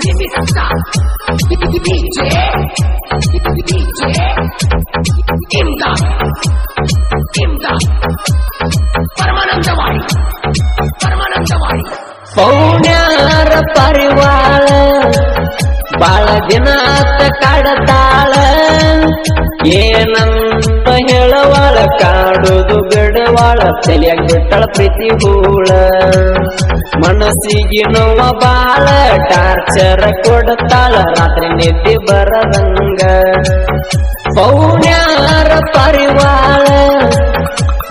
Remixta. DJ. DJ. Imdad. Imdad. Paramanandawadi Paramanandawadi ಪೌಣ್ಯಾರ ಪರಿವಾಳ ಬಾಳ ದಿನ ಆತ ಕಾಡತಾಳ ಏನಂತ ಹೇಳವಾಳ ಕಾಡುದು ಬಿಡವಾಳ ತಲೆಯಾಗ ಬಿಟ್ಟಳ ಪ್ರೀತಿ ಹೂಳ ಮನಸ್ಸಿಗೆ ನೋವ ಬಾಳ ಟಾರ್ಚರ್ ಕೊಡತಾಳ ರಾತ್ರಿ ನಿದ್ದೆ ಬರದಂಗ ಪೌಣ್ಯಾರ ಪರಿವಾಳ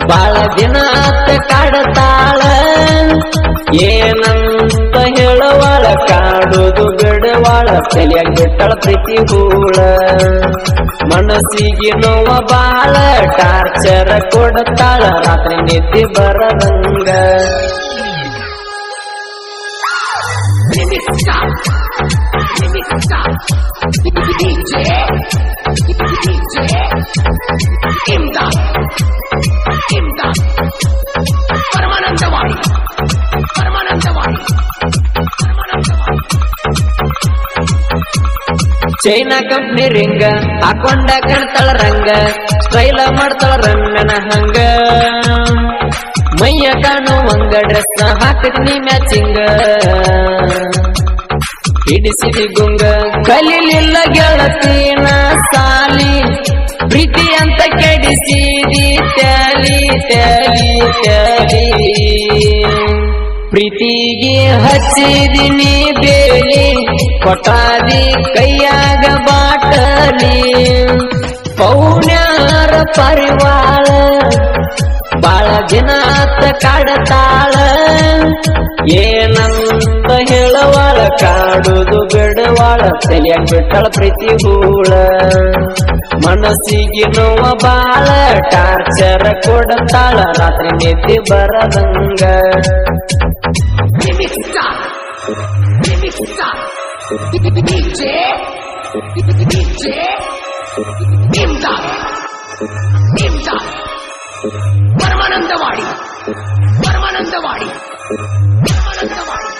ಬಾಳ ದಿನ ಆತ ಕಾಡತಾಳ ಏನಂತ ತಲೆಯಾಗ ಪ್ರೀತಿ ಹೂಳ ಮನಸ್ಸಿಗೆ ನೋವ ಬಾಳ ಟಾರ್ಚರ ಕೊಡತಾಳ ರಾತ್ರಿ ನಿದ್ದೆ ಬರದಂಗ. DJ. ಚೈನಾ ಕಂಪ್ನಿ ರಿಂಗ ಹಾಕೊಂಡ ಕಾಣ್ತಾಳ ರಂಗ ಸ್ಟೈಲ ಮಾಡ್ತಾಳ ರಂಗನ ಹಂಗ. ಮೈಯ ಕಾಣುವಂಗ ಡ್ರೆಸ್ ಹಾಕಿದ್ನಿ ಮ್ಯಾಚಿಂಗ ಹಿಡಿಸಿದಿ ಗುಂಗ, ಕಲಿಲಿಲ್ಲ ಗೆಳತಿನ ಸಾಲಿ. ಪ್ರೀತಿ ಅಂತ ಕೆಡಿಸಿದಿ ತ್ಯಾಲಿ ತ್ಯಾಲಿ ತ್ಯಾಲಿ ಪ್ರೀತಿಗೆ ಹಚ್ಚಿದಿನಿ ಬೇಲಿ. ಕೊಟ್ಟಾದಿ ಕೈಯಾಗ ಬಾಟಲಿ ಪೌಣ್ಯಾರ ಪರಿವಾಳ, ಬಾಳ ದಿನ ಕಾಡತಾಳ. ಏನಂತ ಹೇಳವಾಳ, ಕಾಡುದು ಬಿಡವಾಳ, ತಲೆಯಾಗ ಬಿಟ್ಟಳ ಪ್ರೀತಿ ಹೂಳ. ಮನಸ್ಸಿಗೆ ನೋವ ಬಾಳ, ಟಾರ್ಚರ್ ಕೊಡತಾಳ, ರಾತ್ರಿ ನಿದ್ದೆ ಬರದಂಗ. Remixta. Remixta. DJ. DJ. Imdad. Imdad. Paramanandawadi Paramanandawadi Paramanandawadi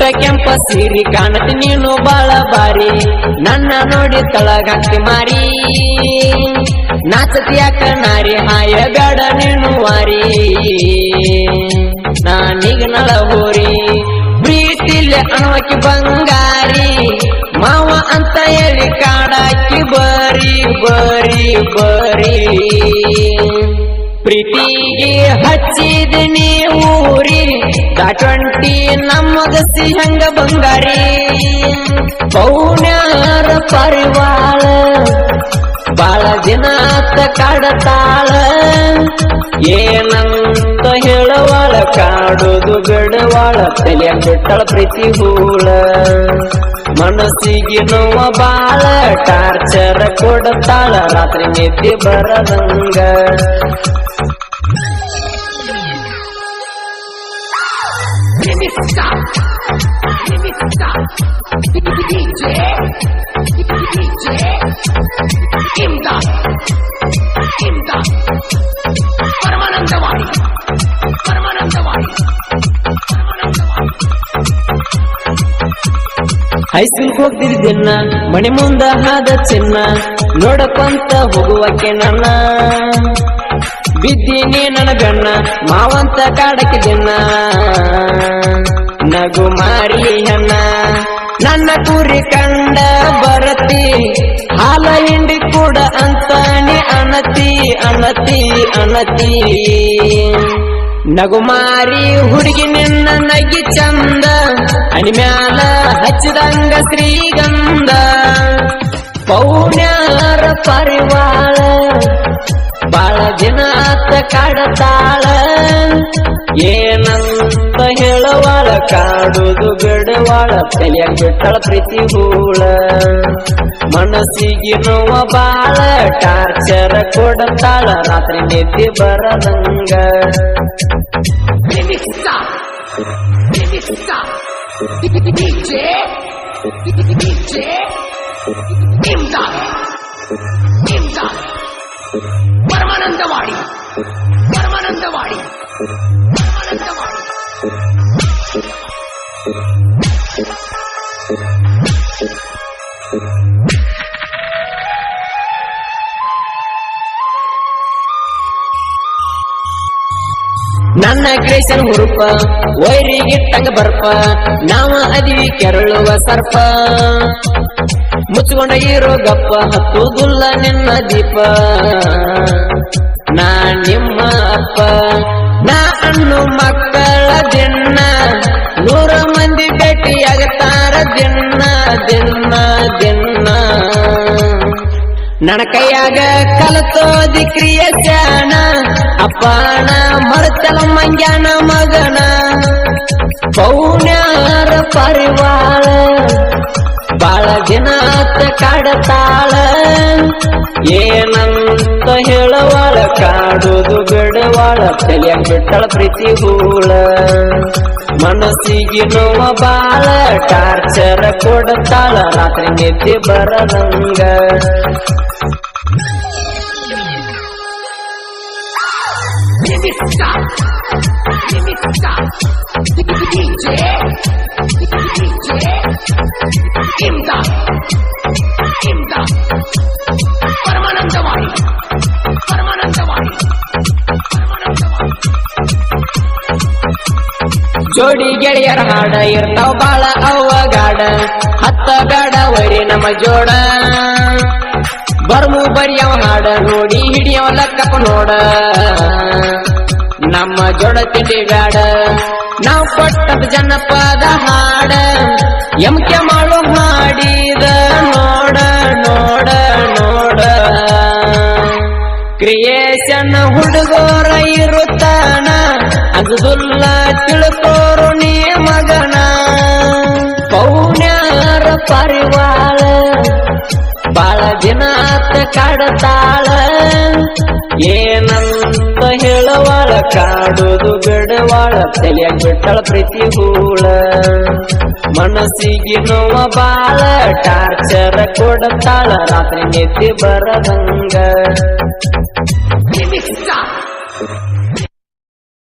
ಊಟ ಕೆಂಪ ಸೀರಿ ಕಾಣತಿ ನೀನು ಬಾಳ ಬಾರಿ ನನ್ನ ನೋಡಿ ತಳಗಾಕ್ತಿ ಮಾರಿ. ನಾಚತಿ ಯಾಕ ನಾರಿ ಹಾಯ ಬೇಡ ನೀನು ವಾರಿ. ನಾನೀಗ ನಳ ಹೋರಿ. ಪ್ರೀತಿಲಿ ಅಣವಕ್ಕೆ ಬಂಗಾರಿ. ಮಾವ ಅಂತ ಹೇಳಿ ಕಾಡಾಕಿ ಬರಿ ಬರಿ ಬರಿ. ಪ್ರೀತಿಗೆ ಹಚ್ಚಿದ ಊರಿ ದಾಟಂಟಿ ನಮ್ಮದ ಸಿಹಂಗ ಬಂಗಾರಿ. ಪೌಣ್ಯಾರ ಪರಿವಾಳ, ಬಾಳ ದಿನ ಕಾಡತಾಳ. ಏನಂತ ಹೇಳುವಾಳ, ಕಾಡುದು ಬಿಡವಾಳ ತಲೆಯ ಬಿಟ್ಟಳ ಪ್ರೀತಿ ಹೂಳ. ಮನಸ್ಸಿಗೆ ನೋವ ಬಾಳ, ಟಾರ್ಚರ್ ಕೊಡತಾಳ, ರಾತ್ರಿ ನಿದ್ದೆ ಬರದಂಗ. ಹೈಸ್ಕೂಲ್ ಹೋಗ್ತಿದ್ದಿನ್ನ ಮನೆ ಮುಂದ ಹಾದ ಚಿನ್ನ ನೋಡಕ್ಕಂತ ಹೋಗುವಕ್ಕೆ ನನ್ನ. ಬಿದ್ದೀನಿ ನನ್ನ ಗಣ್ಣ, ಮಾವಂತ ಕಾಡಕಿದ್ದನ್ನ ನಗು ಮಾರಿ ಹೆಣ್ಣ, ನನ್ನ ಕುರಿ ಕಂಡ ಬರತಿ, ಹಾಲ ಹಿಂಡಿ ಕೂಡ ಅಂತಾನೆ ಅನತಿ ಅನತಿ ಅನತಿ ನಗುಮಾರಿ ಹುಡುಗಿ ನಿನ್ನ ನಗಿ ಚಂದ ಅನಿಮ್ಯಾಲ ಹಚ್ಚಿದಂಗ ಶ್ರೀಗಂಧ. ಪೌಣ್ಯಾರ ಪರಿವಾಳ ಕಾಡತಾಳ. ಏನಂತ ಹೇಳವಾಳ ಕಾಡುದು ಬಿಡುವಾಳ. ತಲೆಯ ಬಿಟ್ಟಳ ಪ್ರೀತಿ ಹೂಳ. ಮನಸ್ಸಿಗೆ ನೋವ ಬಾಳ. ಟಾರ್ಚರ ಕೊಡತಾಳ. ರಾತ್ರಿ ನಿದ್ದೆ ಬರದಂಗ. ಪರಮಾನಂದವಾಡಿ. ಪರಮಾನಂದವಾಡಿ ನನ್ನ ಕ್ರೇಷನ್ ಹುರುಪ ವೈರಿಗಿಟ್ಟಂಗ ಬರ್ಪ, ನಾವ ಅದಿವಿ ಕೆರಳುವ ಸರ್ಪ. ಮುಚ್ಕೊಂಡ ಇರೋ ಗಪ್ಪ ಹತ್ತುದುಲ್ಲ ನಿನ್ನ ದೀಪ. ನಾ ನಿಮ್ಮ ಅಪ್ಪ ನಾ ಅನ್ನು ಮಕ್ಕಳ ದಿನ್ನ ನೂರ ಮಂದಿ ಭೇಟಿಯಾಗತಾರ ದಿನ್ನ ದಿನ್ನ ದಿನ್ನ ನನ್ನ ಕೈಯಾಗ ಕಲತೋದಿ ಜಾಣ ಅಪ್ಪನ ಮರತಲ ಮಂಗ್ಯಾನ ಮಗನ. ಪೌಣ್ಯಾರ ಕಾಡತಾಳ. ಏನಂತ ಹೇಳವಾಳ ಕಾಡುದು ಬಿಡವಾಳ ತಲೆಯ ಬಿಟ್ಟಳ ಪ್ರೀತಿ ಹೂಳ. ಮನಸ್ಸಿಗೆ ನೋವ ಬಾಳ, ಟಾರ್ಚರ ಕೊಡತಾಳ, ರಾತ್ರಿ ನಿದ್ದೆ ಬರದಂಗ. DJ DJ ಜೋಡಿ ಗೆಳೆಯರ ಹಾಡ ಇರ್ತಾವ ಬಾಳ ಅವಗಾಡ ಹತ್ತ ಬೇಡ ವರಿ ನಮ್ಮ ಜೋಡ. ಬರ್ಮು ಬರಿಯವ ಹಾಡ ನೋಡಿ ಹಿಡಿಯವ ಲಕ್ಕಪ್ಪ ನೋಡ. ನಮ್ಮ ಜೋಡ ತಿಂಡಿ ಬ್ಯಾಡ. ನಾವು ಕೊಟ್ಟದ ಜನಪದ ಹಾಡ. ಎಂಕೆ ಮಾಡು ಮಾಡಿದ ನೋಡ ನೋಡ ನೋಡ. ಕ್ರಿಯೇಷನ್ ಹುಡುಗೋರ ಇರುತ್ತಾನ ಅದುಲ್ಲ ತಿಳ್ಕೋರು ಪರಿವಾಳ. ಬಾಳ ದಿನ ಕಾಡತಾಳ. ಏನಂತ ಹೇಳವಾಳ, ಕಾಡುದು ಬಿಡವಾಳ ತಲೆಯ ಬಿಟ್ಟಳ ಪ್ರೀತಿ ಹೂಳ ಮನಸ್ಸಿಗೆ ನೋವ ಬಾಳ, ಟಾರ್ಚರ್ ಕೊಡತಾಳ, ರಾತ್ರಿ ನಿದ್ದೆ ಬರದಂಗ.